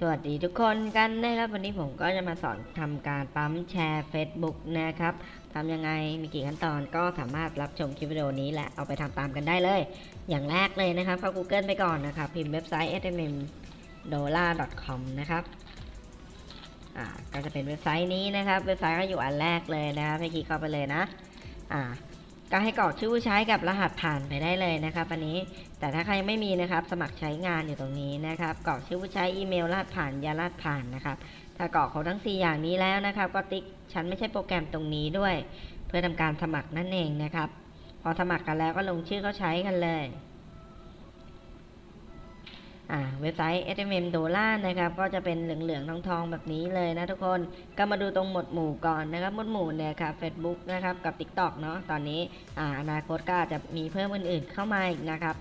สวัสดีทุกคนกันนะครับวันนี้ผมก็จะมาสอนทำการปั๊มแชร์ Facebook นะครับทำยังไงมีกี่ขั้นตอนก็สามารถรับชมคลิปวิดีโอนี้และเอาไปทำตามกันได้เลย อย่างแรกเลยนะครับเข้า Google ไปก่อนนะครับ พิมพ์เว็บไซต์ smmdollar.com นะครับอ่าก็จะเป็นเว็บไซต์นี้นะครับ เว็บไซต์ก็อยู่อันแรกเลยนะครับให้คลิกเข้าไปเลยนะอ่า ก็ให้กรอกชื่อผู้ใช้กับรหัสผ่านไปได้เลยนะครับอันนี้แต่ถ้าใครไม่มีนะครับ สมัครใช้งานอยู่ตรงนี้นะครับกรอกชื่อผู้ใช้อีเมลรหัสผ่านยารหัสผ่านนะครับ ถ้ากรอกครบทั้ง 4 อย่างนี้แล้วนะครับ ก็ติ๊กฉันไม่ใช่โปรแกรมตรงนี้ด้วย เพื่อทำการสมัครนั่นเองนะครับ พอสมัครกันแล้วก็ลงชื่อเขาใช้กันเลย เว็บไซต์ SMM Dollar นะครับ ก็จะเป็นเหลืองๆทองๆแบบนี้เลยนะทุกคน ก็มาดูตรงหมวดหมู่ก่อนนะครับ หมวดหมู่เนี่ยครับ Facebook นะครับ กับ TikTok เนาะ ตอนนี้อ่าอนาคตก็จะมีเพิ่มอื่นๆเข้ามาอีกนะครับ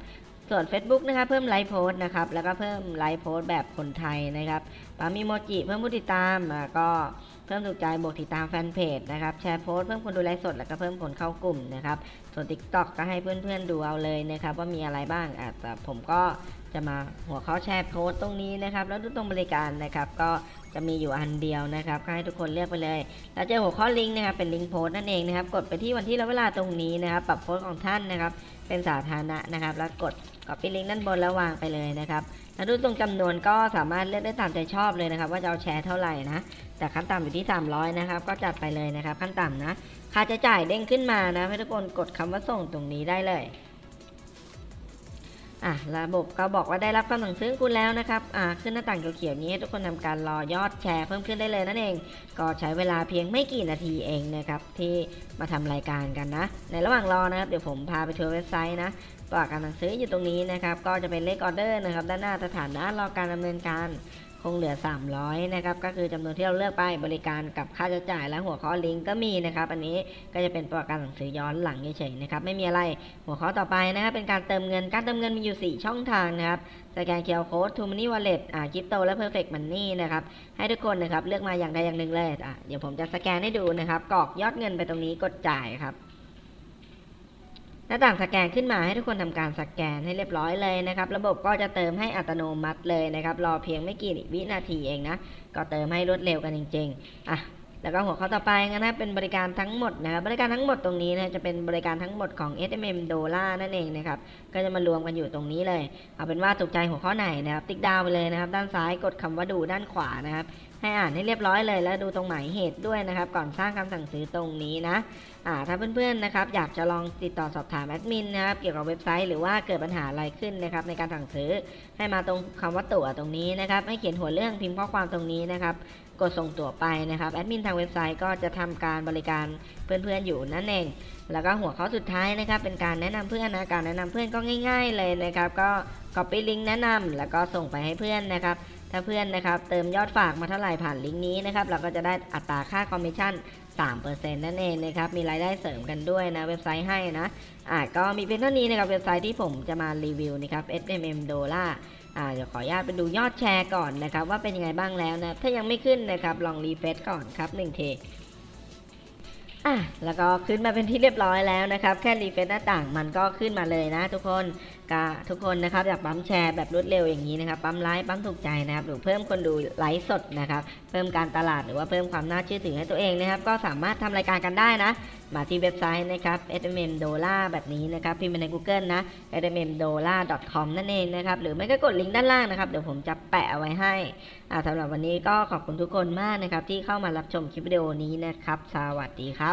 ส่วน Facebook นะครับเพิ่มไลฟ์โพสนะครับ แล้วก็เพิ่มไลฟ์โพสแบบคนไทยนะครับปั๊มมีโมจิเพิ่มผู้ติดตามอ่าก็ เพิ่มถูกใจบวกติดตามแฟนเพจนะครับแชร์โพสต์เพิ่มคนดูไลฟ์สดแล้วก็เพิ่มคนเข้ากลุ่มนะครับส่วน TikTok ก็ให้เพื่อนๆดูเอาเลยนะครับว่ามีอะไรบ้างอะแต่ผมก็จะมาหัวข้อแชร์โพสต์ตรงนี้นะครับแล้วดูตรงบริการนะครับก็จะมีอยู่อันเดียวนะครับก็ให้ทุกคนเลือกไปเลย แล้วเจอหัวข้อลิงก์นะครับเป็นลิงก์โพสต์นั่นเองนะครับกดไปที่วันที่และเวลาตรงนี้นะครับปรับโพสต์ของท่านนะครับเป็นสาธารณะนะครับ แล้วกด copy link ด้านบนแล้ววางไปเลยนะครับ แล้วดูตรงจำนวนก็สามารถเลือกได้ตามใจชอบเลยนะครับ ว่าจะเอาแชร์เท่าไหร่นะ แต่ขั้นต่ำอยู่ที่ 300 นะครับ ก็จัดไปเลยนะครับ ขั้นต่ำนะ ค่าใช้จ่ายเด้งขึ้นมานะให้ทุกคนกดคำว่าส่งตรงนี้ได้เลยอะระบบก็บอกว่าได้รับคำสั่งซื้อคุณแล้วนะครับอ่าขึ้นหน้าต่างเขียวๆนี้ให้ทุกคนทำการรอยอดแชร์เพิ่มขึ้นได้เลยนั่นเอง ก็ใช้เวลาเพียงไม่กี่นาทีเองนะครับที่มาทำรายการกันนะ ในระหว่างรอนะครับเดี๋ยวผมพาไปทัวร์เว็บไซต์นะ ประวัติการสั่งซื้ออยู่ตรงนี้นะครับ ก็จะเป็นเลขออเดอร์นะครับด้านหน้าสถานะรอการดำเนินการคงเหลือ 300 นะครับ ก็คือจำนวนที่เราเลือกไปบริการกับค่าใช้จ่ายและหัวข้อลิงก์ก็มีนะครับ อันนี้ก็จะเป็นประวัติการสั่งซื้อย้อนหลังเฉยๆนะครับ ไม่มีอะไร หัวข้อต่อไปนะครับเป็นการเติมเงิน การเติมเงินมีอยู่ 4 ช่องทางนะครับ สแกนเคอร์โค้ดทูมันนี่วอลเล็ตอ่าคริปโตและ Perfect Money นะครับ ให้ทุกคนนะครับเลือกมาอย่างใดอย่างหนึ่งเลย อะ เดี๋ยวผมจะสแกนให้ดูนะครับ กรอกยอดเงินไปตรงนี้กดจ่ายครับ หน้าต่างสแกนขึ้นมาให้ทุกคนทำการสแกนให้เรียบร้อยเลยนะครับ ระบบก็จะเติมให้อัตโนมัติเลยนะครับ รอเพียงไม่กี่วินาทีเองนะ ก็เติมให้รวดเร็วกันจริง ๆ อะแล้วก็หัวข้อต่อไปนะเป็นบริการทั้งหมดนะครับบริการทั้งหมดตรงนี้นะจะเป็นบริการทั้งหมดของ SMM Dollar นั่นเองนะครับก็จะมารวมกันอยู่ตรงนี้เลย เอาเป็นว่าถูกใจหัวข้อไหนนะครับติ๊กดาวไปเลยนะครับ ด้านซ้ายกดคำว่าดูด้านขวานะครับ ให้อ่านให้เรียบร้อยเลย แล้วดูตรงหมายเหตุด้วยนะครับ ก่อนสร้างคำสั่งซื้อตรงนี้นะอ่าถ้าเพื่อนๆนะครับอยากจะลองติดต่อสอบถามแอดมินนะครับเกี่ยวกับเว็บไซต์หรือว่าเกิดปัญหาอะไรขึ้นนะครับในการสั่งซื้อให้มาตรงคำว่าตั๋วตรงนี้นะครับให้เขียนหัวเรื่องพิมพ์ข้อความตรงนี้นะครับกดส่งตั๋วไปนะครับแอดมินทางเว็บไซต์ก็จะทำการบริการเพื่อนๆอยู่นั่นเอง แล้วก็หัวข้อสุดท้ายนะครับเป็นการแนะนำเพื่อนนะการแนะนำเพื่อนก็ง่าย ๆ เลยนะครับก็ copy link แนะนำแล้วก็ส่งไปให้เพื่อนนะครับ ถ้าเพื่อนนะครับเติมยอดฝากมาเท่าไหร่ผ่านลิงก์นี้นะครับเราก็จะได้อัตราค่าคอมมิชชั่น3%นั่นเองนะครับ มีรายได้เสริมกันด้วยนะ เว็บไซต์ให้นะ อ่าก็มีเพียงเท่านี้นะครับ เว็บไซต์ที่ผมจะมารีวิวนะครับ SMM Dollar อ่าเดี๋ยวขออนุญาตไปดูยอดแชร์ก่อนนะครับ ว่าเป็นยังไงบ้างแล้วนะ ถ้ายังไม่ขึ้นนะครับ ลองรีเฟซก่อนครับ1เท อะแล้วก็ขึ้นมาเป็นที่เรียบร้อยแล้วนะครับ แค่รีเฟซหน้าต่างมันก็ขึ้นมาเลยนะ ทุกคนก็ทุกคนนะครับอยากปั๊มแชร์แบบรวดเร็วอย่างนี้นะครับ ปั๊มไลค์ปั๊มถูกใจนะครับ หรือเพิ่มคนดูไลฟ์สดนะครับ เพิ่มการตลาดหรือว่าเพิ่มความน่าเชื่อถือให้ตัวเองนะครับ ก็สามารถทำรายการกันได้นะ มาที่เว็บไซต์นะครับ smm dollar แบบนี้นะครับพิมพ์ไปใน Google นะ smm dollar com นั่นเองนะครับ หรือไม่ก็กดลิงก์ด้านล่างนะครับ เดี๋ยวผมจะแปะเอาไว้ให้สำหรับวันนี้ก็ขอบคุณทุกคนมากนะครับที่เข้ามารับชมคลิปวิดีโอนี้นะครับ สวัสดีครับ